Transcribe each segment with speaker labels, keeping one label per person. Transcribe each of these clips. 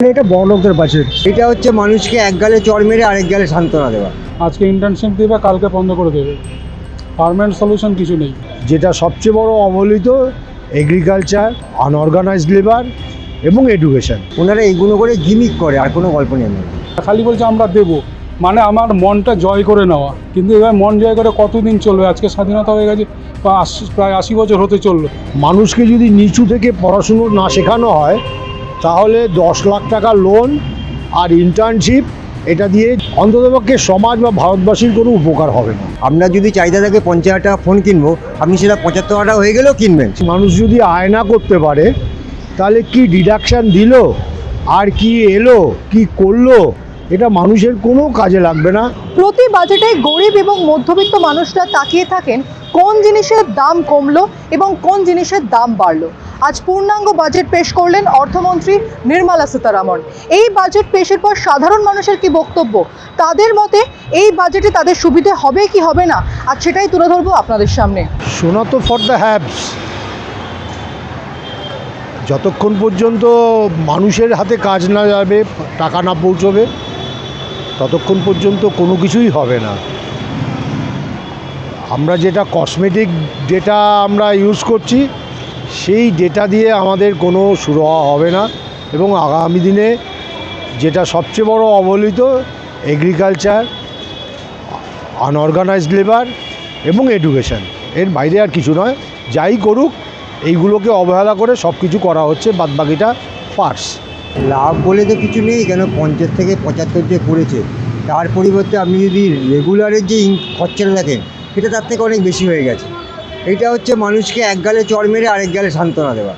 Speaker 1: এটা বড় লোকদের বাজেট।
Speaker 2: এটা হচ্ছে মানুষকে এক গালে চড় মেরে আরেক গালে সান্ত্বনা দেওয়া।
Speaker 3: আজকে ইন্টার্নশিপ দেবে কালকে বন্ধ করে দেবে। পারমানেন্ট সলিউশন কিছু নেই।
Speaker 1: যেটা সবচেয়ে বড় অবহেলিত এগ্রিকালচার আনঅর্গানাইজড লেবার এবং এডুকেশন
Speaker 2: ওনারা এইগুলো করে গিমিক করে আর কোনো গল্প নেই।
Speaker 3: খালি বলছে আমরা দেবো। মানে আমার মনটা জয় করে নেওয়া। কিন্তু এবার মন জয় করে কতদিন চলবে? আজকে স্বাধীনতা হয়ে গেছে প্রায় আশি বছর হতে চলল।
Speaker 1: মানুষকে যদি নিচু থেকে পড়াশুনো না শেখানো হয় তাহলে দশ লাখ টাকা লোন আর ইন্টার্নশিপ এটা দিয়ে অন্ততপক্ষে সমাজ বা ভারতবাসীর কোনো উপকার হবে না।
Speaker 2: আপনার যদি চাহিদা থাকে পঞ্চাশ হাজার টাকা ফোন কিনবো আপনি সেটা পঁচাত্তর টাকা হয়ে গেলেও কিনবেন।
Speaker 1: মানুষ যদি আয়না করতে পারে তাহলে কি ডিডাকশান দিল? আর কি এলো? কি করল? এটা মানুষের কোনো কাজে লাগবে না।
Speaker 4: প্রতি বাজেটে গরিব এবং মধ্যবিত্ত মানুষরা তাকিয়ে থাকেন কোন জিনিসের দাম কমলো এবং কোন জিনিসের দাম বাড়লো। আজ পূর্ণাঙ্গ বাজেট পেশ করলেন অর্থমন্ত্রী নির্মলা সীতারামন। এই বাজেট পেশের পর সাধারণ মানুষের কি বক্তব্য? তাদের মতে এই বাজেটে তাদের সুবিধে হবে কি হবে না? আর সেটাই তুলে ধরবো আপনাদের সামনে।
Speaker 1: সোনা তো ফর দ্য হ্যাভস। যতক্ষণ পর্যন্ত মানুষের হাতে কাজ না যাবে, টাকা না পৌঁছবে, ততক্ষণ পর্যন্ত কোনো কিছুই হবে না। আমরা যেটা কসমেটিক ডেটা আমরা ইউজ করছি সেই ডেটা দিয়ে আমাদের কোনো হওয়া হবে না এবং আগামী দিনে যেটা সবচেয়ে বড় অবহেলিত এগ্রিকালচার আনঅর্গানাইজড লেবার এবং এডুকেশান এর বাইরে আর কিছু নয়, যাই করুক, এইগুলোকে অবহেলা করে সব কিছু করা হচ্ছে, বাদবাকিটা পার্স।
Speaker 2: লাভ বলে তো কিছু নেই, কেন পঞ্চাশ থেকে পঁচাত্তর যে করেছে, তার পরিবর্তে আপনি যদি রেগুলারের যে খরচাটা দেখেন, সেটা তার থেকে অনেক বেশি হয়ে গেছে। এটা হচ্ছে মানুষকে এক গালে চড় মেরে আরেক গালে সান্ত্বনা দেওয়া।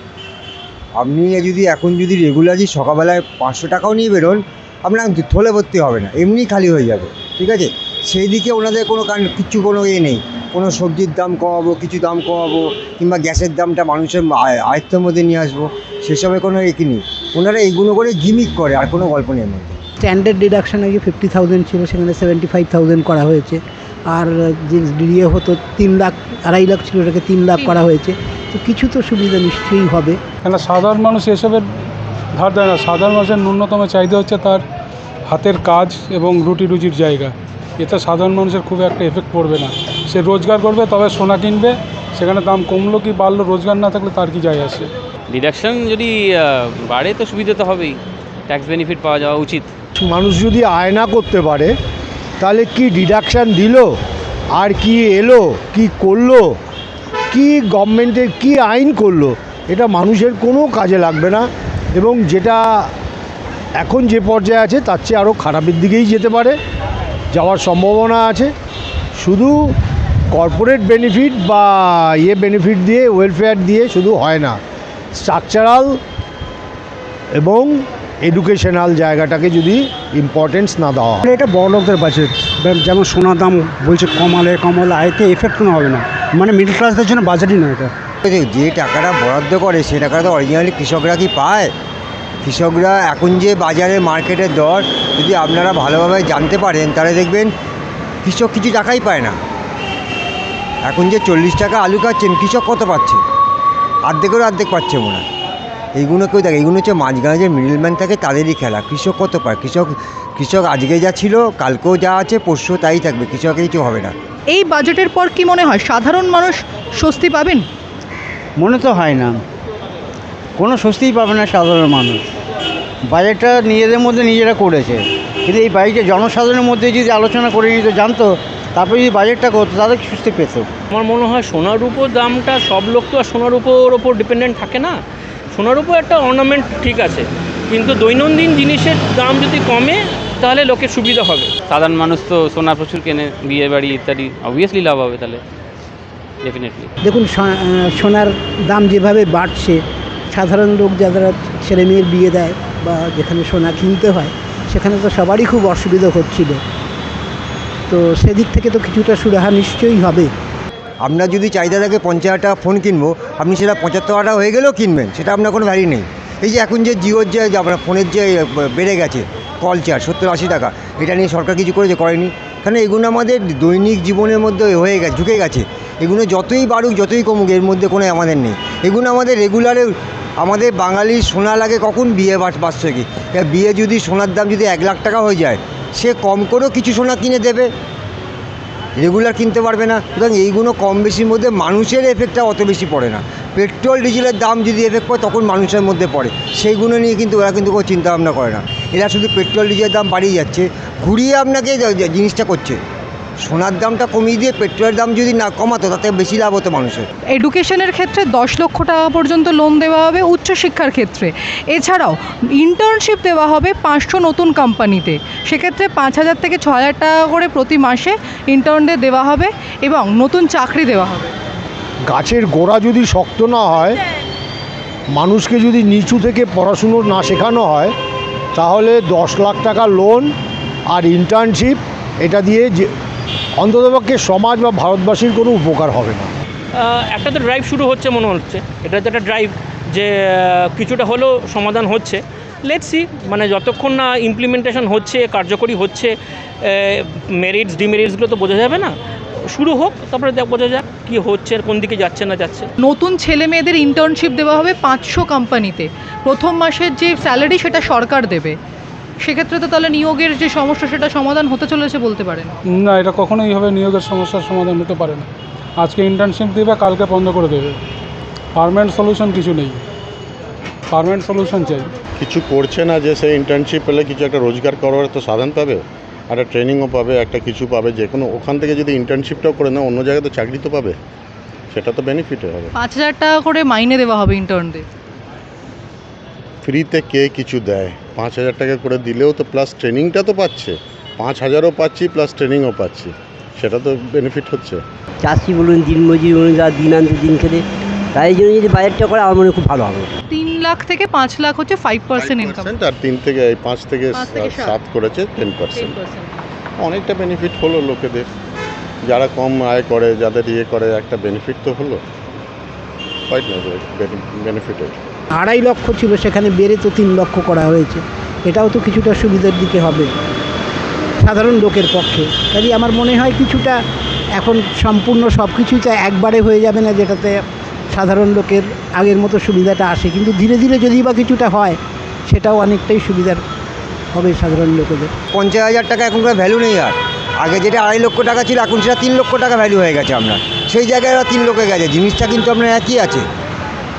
Speaker 2: আপনি যদি এখন যদি রেগুলারই সকালবেলায় পাঁচশো টাকাও নিয়ে বেরোন, আপনার থলে ভর্তি হবে না, এমনি খালি হয়ে যাবে, ঠিক আছে? সেই দিকে ওনাদের কোনো কান, কিচ্ছু কোনো ইয়ে নেই, কোনো সবজির দাম কমাবো, কিছু দাম কমাবো, কিংবা গ্যাসের দামটা মানুষের আয়- আয়ত্তের মধ্যে নিয়ে আসব, সেসবে কোনো একি নেই। ওনারা এইগুলো করে গিমিক করে, আর কোনো গল্প নেই
Speaker 5: স্ট্যান্ডার্ড ডিডাকশন আগে ফিফটি থাউজেন্ড ছিল, সেখানে সেভেন্টি ফাইভ থাউজেন্ড করা হয়েছে। আর যে ডিডিএ হতো তিন লাখ আড়াই লাখ ছিল ওটাকে তিন লাখ করা হয়েছে। তো কিছু তো সুবিধা নিশ্চয়ই হবে।
Speaker 3: কেন সাধারণ মানুষ এসবের ধার দেয় না। সাধারণ মানুষের ন্যূনতম চাহিদা হচ্ছে তার হাতের কাজ এবং রুটি রুজির জায়গা। এতে সাধারণ মানুষের খুব একটা এফেক্ট পড়বে না। সে রোজগার করবে তবে সোনা কিনবে সেখানে দাম কমলো কি বাড়লো রোজগার না থাকলে তার কি যায় আসে?
Speaker 6: ডিডাকশন যদি বাড়ে তো সুবিধা তো হবেই। ট্যাক্স বেনিফিট পাওয়া যাওয়া উচিত।
Speaker 1: মানুষ যদি আয়না করতে পারে তাহলে কি ডিডাকশান দিল? আর কি এলো? কি করল? কি গভর্নমেন্টের কি আইন করল? এটা মানুষের কোনো কাজে লাগবে না। এবং যেটা এখন যে পর্যায়ে আছে, তার চেয়ে আরও খারাপের দিকেই যেতে পারে। যাওয়ার সম্ভাবনা আছে। শুধু কর্পোরেট বেনিফিট বা ইয়ে বেনিফিট দিয়ে ওয়েলফেয়ার দিয়ে শুধু হয় না। স্ট্রাকচারাল এবং এডুকেশনাল জায়গাটাকে যদি ইম্পর্টেন্স না দেওয়া হয়।
Speaker 7: এটা বড় লোকদের বাজেট যেমন সোনার দাম বলছে কমালে কমালে আয়তে এফেক্ট কোনো হবে না। মানে মিডল ক্লাসদের জন্য বাজেটই না এটা।
Speaker 2: যে টাকাটা বরাদ্দ করে সে টাকাটা তো অরিজিনালি কৃষকরা কি পায়? কৃষকরা এখন যে বাজারে মার্কেটের দর যদি আপনারা ভালোভাবে জানতে পারেন তাহলে দেখবেন কৃষক কিছু টাকাই পায় না। এখন যে চল্লিশ টাকা আলু খাচ্ছেন কৃষক কত পাচ্ছে? অর্ধেকেরও অর্ধেক পাচ্ছে মনে হয়। এইগুলো কেউ দেখে এইগুলো হচ্ছে মাঝখানে যে মিডলম্যান থাকে তাদেরই খেলা। কৃষক কত পায়? কৃষক কৃষক আজকে যা ছিল কালকেও যা আছে পরশু তাই থাকবে। কৃষকের কিছু হবে না।
Speaker 4: এই বাজেটের পর কি মনে হয়? সাধারণ মানুষ স্বস্তি পাবেন?
Speaker 8: মনে তো হয় না। কোনো স্বস্তিই পাবে না সাধারণ মানুষ। বাজেটটা নিজেদের মধ্যে নিজেরা করেছে। কিন্তু এই বাজেটে জনসাধারণের মধ্যে যদি আলোচনা করে নিত জানতো তারপরে যদি বাজেটটা করতো তাদের স্বস্তি পেত?
Speaker 6: আমার মনে হয় সোনার উপর দামটা সব লোক তো আর সোনার উপর ওপর ডিপেন্ডেন্ট থাকে না। সোনার উপর একটা অর্নামেন্ট ঠিক আছে কিন্তু দৈনন্দিন জিনিসের দাম যদি কমে তাহলে লোকের সুবিধা হবে। সাধারণ মানুষ তো সোনা প্রচুর কেনে বিয়ে বাড়ি ইত্যাদি অবভিয়াসলি লাভ হবে তাহলে ডেফিনেটলি
Speaker 5: দেখুন সো- সোনার দাম যেভাবে বাড়ছে সাধারণ লোক যারা ছেলে মেয়ের বিয়ে দেয় বা যেখানে সোনা কিনতে হয় সেখানে তো সবারই খুব অসুবিধা হচ্ছিল। তো সেদিক থেকে তো কিছুটা সুরাহা নিশ্চয়ই হবে।
Speaker 2: আপনার যদি চাহিদা থাকে পঞ্চাশ টাকা ফোন কিনবো, আপনি সেটা পঁচাত্তর টাকা হয়ে গেলেও কিনবেন, সেটা আপনার কোনো ভ্যালু নেই। এই যে এখন যে জিওর যে আপনার ফোনের যে বেড়ে গেছে কল চার্জ সত্তর আশি টাকা, এটা নিয়ে সরকার কিছু করেছে, করেনি। কারণ এগুলো আমাদের দৈনিক জীবনের মধ্যে হয়ে গেছে ঢুকে গেছে। এগুলো যতই বাড়ুক, যতই কমুক, এর মধ্যে কোনো আমাদের নেই। এগুলো আমাদের রেগুলারে আমাদের বাঙালির সোনা লাগে কখন বিয়ে এবার বিয়ে যদি সোনার দাম যদি এক লাখ টাকা হয়ে যায়, সে কম করেও কিছু সোনা কিনে দেবে। রেগুলার কিনতে পারবে না। সুতরাং এইগুলো কম বেশির মধ্যে মানুষের এফেক্টটা অত বেশি পড়ে না। পেট্রোল, ডিজেলের দাম যদি এফেক্ট পড়ে, তখন মানুষের মধ্যে পড়ে। সেইগুলো নিয়ে কিন্তু ওরা কিন্তু কোনো চিন্তাভাবনা করে না। এরা শুধু পেট্রোল, ডিজেলের দাম বাড়িয়ে যাচ্ছে। ঘুরিয়ে আপনাকে জিনিসটা করছে। সোনার দামটা কমিয়ে দিয়ে পেট্রোলের দাম যদি না কমাতো তাতে বেশি লাভ হতো মানুষের।
Speaker 4: এডুকেশনের ক্ষেত্রে দশ লক্ষ টাকা পর্যন্ত লোন দেওয়া হবে উচ্চশিক্ষার ক্ষেত্রে। এছাড়াও ইন্টার্নশিপ দেওয়া হবে পাঁচশো নতুন কোম্পানিতে সেক্ষেত্রে পাঁচ হাজার থেকে ছ হাজার টাকা করে প্রতি মাসে ইন্টার্নদের দেওয়া হবে এবং নতুন চাকরি দেওয়া হবে।
Speaker 1: গাছের গোড়া যদি শক্ত না হয় মানুষকে যদি নিচু থেকে পড়াশুনো না শেখানো হয় তাহলে দশ লাখ টাকা লোন আর ইন্টার্নশিপ এটা দিয়ে যে অন্ততপক্ষে সমাজ বা ভারতবাসীর কোনো উপকার হবে না।
Speaker 6: একটা তো ড্রাইভ শুরু হচ্ছে মনে হচ্ছে। এটা তো একটা ড্রাইভ যে কিছুটা হলেও সমাধান হচ্ছে। লেটস সি মানে যতক্ষণ না ইমপ্লিমেন্টেশন হচ্ছে কার্যকরী হচ্ছে মেরিটস ডিমেরিটসগুলো তো বোঝা যাবে না। শুরু হোক তারপরে দেখ বোঝা যাক কী হচ্ছে কোন দিকে যাচ্ছে না যাচ্ছে।
Speaker 4: নতুন ছেলে মেয়েদের ইন্টার্নশিপ দেওয়া হবে পাঁচশো কোম্পানিতে প্রথম মাসের যে স্যালারি সেটা সরকার দেবে। সেক্ষেত্রে তো তাহলে নিয়োগের যে সমস্যা সেটা সমাধান হতে চলেছে বলতে পারেন?
Speaker 3: না এটা কখনোই এইভাবে নিয়োগের সমস্যার সমাধান হতে পারে না। আজকে ইন্টার্নশিপ দেবে কালকে বন্ধ করে দেবে। পারমানেন্ট সলিউশন কিছু নেই। পারমানেন্ট সলিউশন চাই।
Speaker 9: কিছু করছে না যে সে ইন্টার্নশিপ পেলে কিছু একটা রোজগার করার তো সাধন পাবে একটা ট্রেনিংও পাবে একটা কিছু পাবে। যে কোনো ওখান থেকে যদি ইন্টার্নশিপটাও করে না অন্য জায়গায় তো চাকরি তো পাবে। সেটা তো বেনিফিটে হবে।
Speaker 4: পাঁচ হাজার টাকা করে মাইনে দেওয়া হবে ইন্টার্নদের
Speaker 9: ফ্রিতে কে কিছু দেয়? পাঁচ হাজার টাকা করে দিলেও তো প্লাস ট্রেনিংটা তো পাচ্ছে। পাঁচ হাজারও পাচ্ছি প্লাস ট্রেনিংও পাচ্ছি। সেটা তো বেনিফিট হচ্ছে।
Speaker 10: চাষি বলুন দিনমজুরি বলুন যারা দিন আনতে দিন খেতে তাই জন্য যদি বাজারটা করে আমার মনে খুব ভালো হবে।
Speaker 4: তিন লাখ থেকে পাঁচ লাখ হচ্ছে ফাইভ পার্সেন্ট ইনকাম
Speaker 9: 5% আর তিন থেকে পাঁচ থেকে
Speaker 4: সাত।
Speaker 9: করেছে টেন পার্সেন্ট অনেকটা বেনিফিট হলো লোকেদের। যারা কম আয় করে যাদের ইয়ে করে একটা বেনিফিট তো হলো। হোয়াইট না বেনিফিটেড
Speaker 5: আড়াই লক্ষ ছিল, সেখানে বেড়ে তো তিন লক্ষ করা হয়েছে। এটাও তো কিছুটা সুবিধার দিকে হবে সাধারণ লোকের পক্ষে। কাজে আমার মনে হয় কিছুটা এখন সম্পূর্ণ সব কিছুই তো একবারে হয়ে যাবে না, যেটাতে সাধারণ লোকের আগের মতো সুবিধাটা আসে। কিন্তু ধীরে ধীরে যদি বা কিছুটা হয়, সেটাও অনেকটাই সুবিধার হবে সাধারণ লোকেদের।
Speaker 2: পঞ্চাশ হাজার টাকা এখনকার ভ্যালু নেই আর। আগে যেটা আড়াই লক্ষ টাকা ছিল, এখন সেটা তিন লক্ষ টাকা ভ্যালু হয়ে গেছে আপনার। সেই জায়গায় তিন লক্ষ গেছে। জিনিসটা কিন্তু আপনার একই আছে।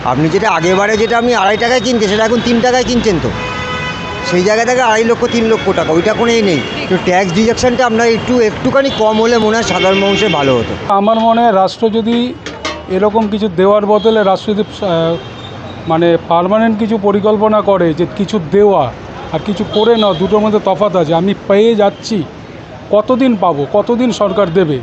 Speaker 2: আপনি যেটা আগেবারে যেটা আপনি আড়াই টাকায় কিনতে সেটা এখন তিন টাকায় কিনছেন তো। সেই জায়গা থেকে আড়াই লক্ষ, তিন লক্ষ টাকা, ওইটা কোনোই নেই। তো ট্যাক্স ডিডাকশানটা আপনার একটু, একটুখানি কম হলে মনে হয় সাধারণ মানুষের ভালো হতো।
Speaker 3: আমার মনে হয় রাষ্ট্র যদি এরকম কিছু দেওয়ার বদলে রাষ্ট্র যদি মানে পার্মানেন্ট কিছু পরিকল্পনা করে যে কিছু দেওয়া আর কিছু করে নাও, দুটোর মধ্যে তফাৎ আছে, আমি পেয়ে যাচ্ছি, কতদিন পাবো, কতদিন সরকার দেবে?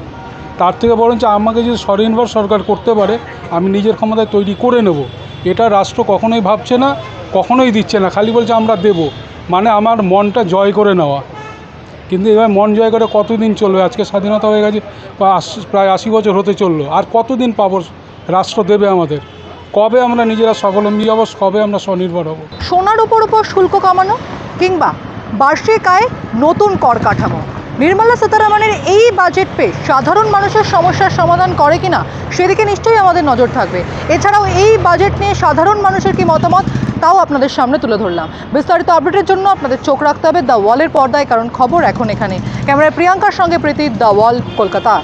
Speaker 3: তার থেকে বরঞ্চ আমাকে যদি স্বনির্ভর সরকার করতে পারে, আমি নিজের ক্ষমতায় তৈরি করে নেব। এটা রাষ্ট্র কখনোই ভাবছে না, কখনোই দিচ্ছে না, খালি বলছে আমরা দেব। মানে আমার মনটা জয় করে নেওয়া। কিন্তু এবার মন জয় করে কতদিন চলবে? আজকে স্বাধীনতা হয়ে গেছে প্রায় আশি- বছর হতে চলল। আর কতদিন পাবো রাষ্ট্র দেবে আমাদের? কবে আমরা নিজেরা স্বাবলম্বী হব, কবে আমরা স্বনির্ভর হব?
Speaker 4: সোনার উপর উপর শুল্ক কমানো কিংবা বার্ষিক আয় নতুন কর কাঠামো। নির্মলা সীতারামনের এই বাজেট পেয়ে সাধারণ মানুষের সমস্যার সমাধান করে কিনা, সেদিকে নিশ্চয়ই আমাদের নজর থাকবে। এছাড়াও এই বাজেট নিয়ে সাধারণ মানুষের কি মতামত, তাও আপনাদের সামনে তুলে ধরলাম। বিস্তারিত আপডেটের জন্য আপনাদের চোখ রাখতে হবে দ্য ওয়ালের পর্দায়, কারণ খবর এখন এখানে। ক্যামেরায় প্রিয়াঙ্কার সঙ্গে প্রীতি দ্য ওয়াল কলকাতা।